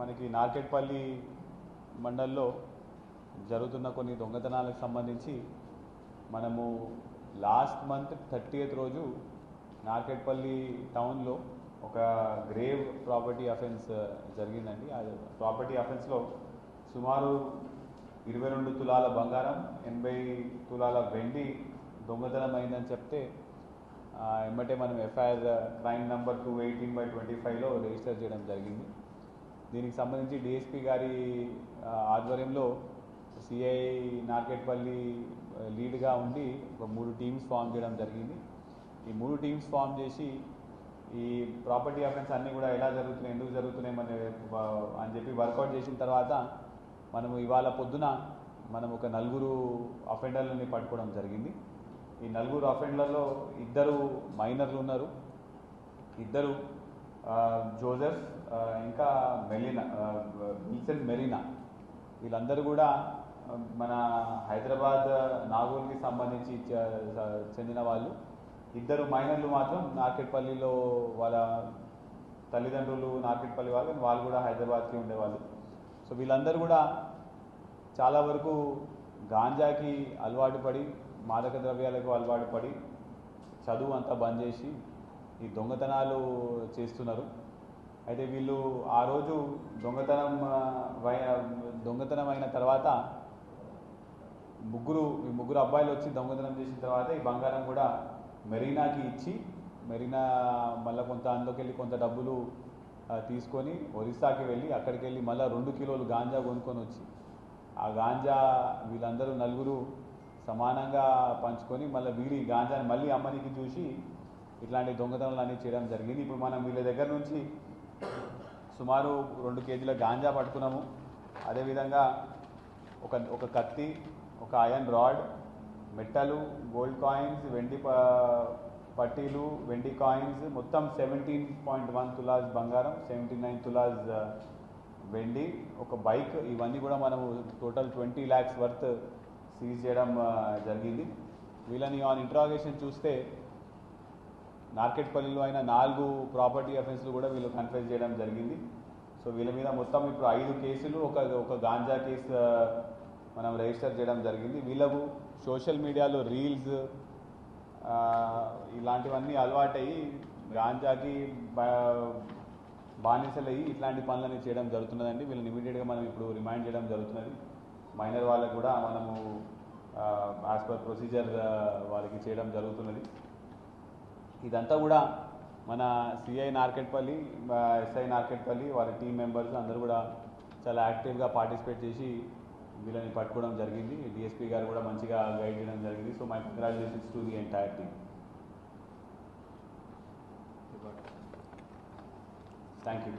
మనకి నార్కెట్పల్లి మండల్లో జరుగుతున్న కొన్ని దొంగతనాలకు సంబంధించి మనము లాస్ట్ మంత్ థర్టీయత్ రోజు నార్కెట్పల్లి టౌన్లో ఒక గ్రేవ్ ప్రాపర్టీ అఫెన్స్ జరిగిందండి. ఆ ప్రాపర్టీ అఫెన్స్లో సుమారు ఇరవై రెండు తులాల బంగారం ఎనభై తులాల వెండి దొంగతనం అయిందని చెప్తే ఎమ్మటే మనం FIR crime number two eighteen by twenty ఫైవ్లో రిజిస్టర్ చేయడం జరిగింది. దీనికి సంబంధించి డిఎస్పి గారి ఆధ్వర్యంలో సిఐ నార్కెట్పల్లి లీడ్గా ఉండి ఒక మూడు టీమ్స్ ఫామ్ చేయడం జరిగింది. ఈ మూడు టీమ్స్ ఫామ్ చేసి ఈ ప్రాపర్టీ అఫెన్స్ అన్నీ కూడా ఎలా జరుగుతున్నాయి ఎందుకు జరుగుతున్నాయి మన అని చెప్పి వర్కౌట్ చేసిన తర్వాత మనము ఇవాళ పొద్దున మనం ఒక నలుగురు అఫెండర్లని పట్టుకోవడం జరిగింది. ఈ నలుగురు అఫెండర్లలో ఇద్దరు మైనర్లు ఉన్నారు. ఇద్దరు జోజెఫ్ ఇంకా మెలినా ఆ, విల్సన్ మెరీనా వీళ్ళందరూ కూడా మన హైదరాబాద్ నాగోల్కి సంబంధించి చెందిన వాళ్ళు. ఇద్దరు మైనర్లు మాత్రం నార్కెట్పల్లిలో వాళ్ళ తల్లిదండ్రులు నార్కెట్పల్లి వాళ్ళు వాళ్ళు కూడా హైదరాబాద్కి ఉండేవాళ్ళు. సో వీళ్ళందరూ కూడా చాలా వరకు గాంజాకి అలవాటు పడి మాదక ద్రవ్యాలకు అలవాటు పడి చదువు అంతా బంద్ చేసి ఈ దొంగతనాలు చేస్తున్నారు. అయితే వీళ్ళు ఆ రోజు దొంగతనం దొంగతనం అయిన తర్వాత ముగ్గురు ఈ ముగ్గురు అబ్బాయిలు వచ్చి దొంగతనం చేసిన తర్వాత ఈ బంగారం కూడా మెరీనాకి ఇచ్చి మెరీనా మళ్ళీ కొంత అందులోకి వెళ్ళి కొంత డబ్బులు తీసుకొని ఒరిస్సాకి వెళ్ళి అక్కడికి వెళ్ళి మళ్ళీ రెండు కిలోలు గాంజా కొనుక్కొని వచ్చి ఆ గాంజా వీళ్ళందరూ నలుగురు సమానంగా పంచుకొని మళ్ళీ వీరి గాంజాని మళ్ళీ అమ్మనికి చూసి ఇట్లాంటి దొంగతనాలు అన్నీ చేయడం జరిగింది. ఇప్పుడు మనం వీళ్ళ దగ్గర నుంచి సుమారు రెండు కేజీల గాంజా పట్టుకున్నాము. అదేవిధంగా ఒక ఒక కత్తి ఒక ఐరన్ రాడ్ మెట్టలు గోల్డ్ కాయిన్స్ వెండి ప- పట్టీలు వెండి కాయిన్స్ మొత్తం సెవెంటీన్ పాయింట్ వన్ తులాస్ బంగారం సెవెంటీ నైన్ తులాస్ వెండి ఒక బైక్ ఇవన్నీ కూడా మనము total twenty lakhs worth seize చేయడం జరిగింది. వీళ్ళని ఆన్ ఇంట్రాగేషన్ చూస్తే నార్కెట్పల్లిలో అయిన నాలుగు ప్రాపర్టీ అఫెన్స్లు కూడా వీళ్ళు కన్ఫెస్ చేయడం జరిగింది. సో వీళ్ళ మీద మొత్తం ఇప్పుడు ఐదు కేసులు ఒక ఒక గాంజా కేసు మనం రిజిస్టర్ చేయడం జరిగింది. వీళ్ళకు సోషల్ మీడియాలో రీల్స్ ఇలాంటివన్నీ అలవాటయ్యి గాంజాకి బా- బానిసలయ్యి ఇట్లాంటి పనులని చేయడం జరుగుతున్నదండి. వీళ్ళని ఇమీడియట్గా మనం ఇప్పుడు రిమైండ్ చేయడం జరుగుతున్నది. మైనర్ వాళ్ళకు కూడా మనము యాజ్ పర్ ప్రొసీజర్ వారికి చేయడం జరుగుతున్నది. ఇదంతా కూడా మన సిఐ నార్కెట్పల్లి ఎస్ఐ నార్కెట్పల్లి వారి టీం మెంబర్స్ అందరూ కూడా చాలా యాక్టివ్గా పార్టిసిపేట్ చేసి వీళ్ళని పట్టుకోవడం జరిగింది. డిఎస్పీ గారు కూడా మంచిగా గైడ్ చేయడం జరిగింది. So my congratulations to the entire team. Thank you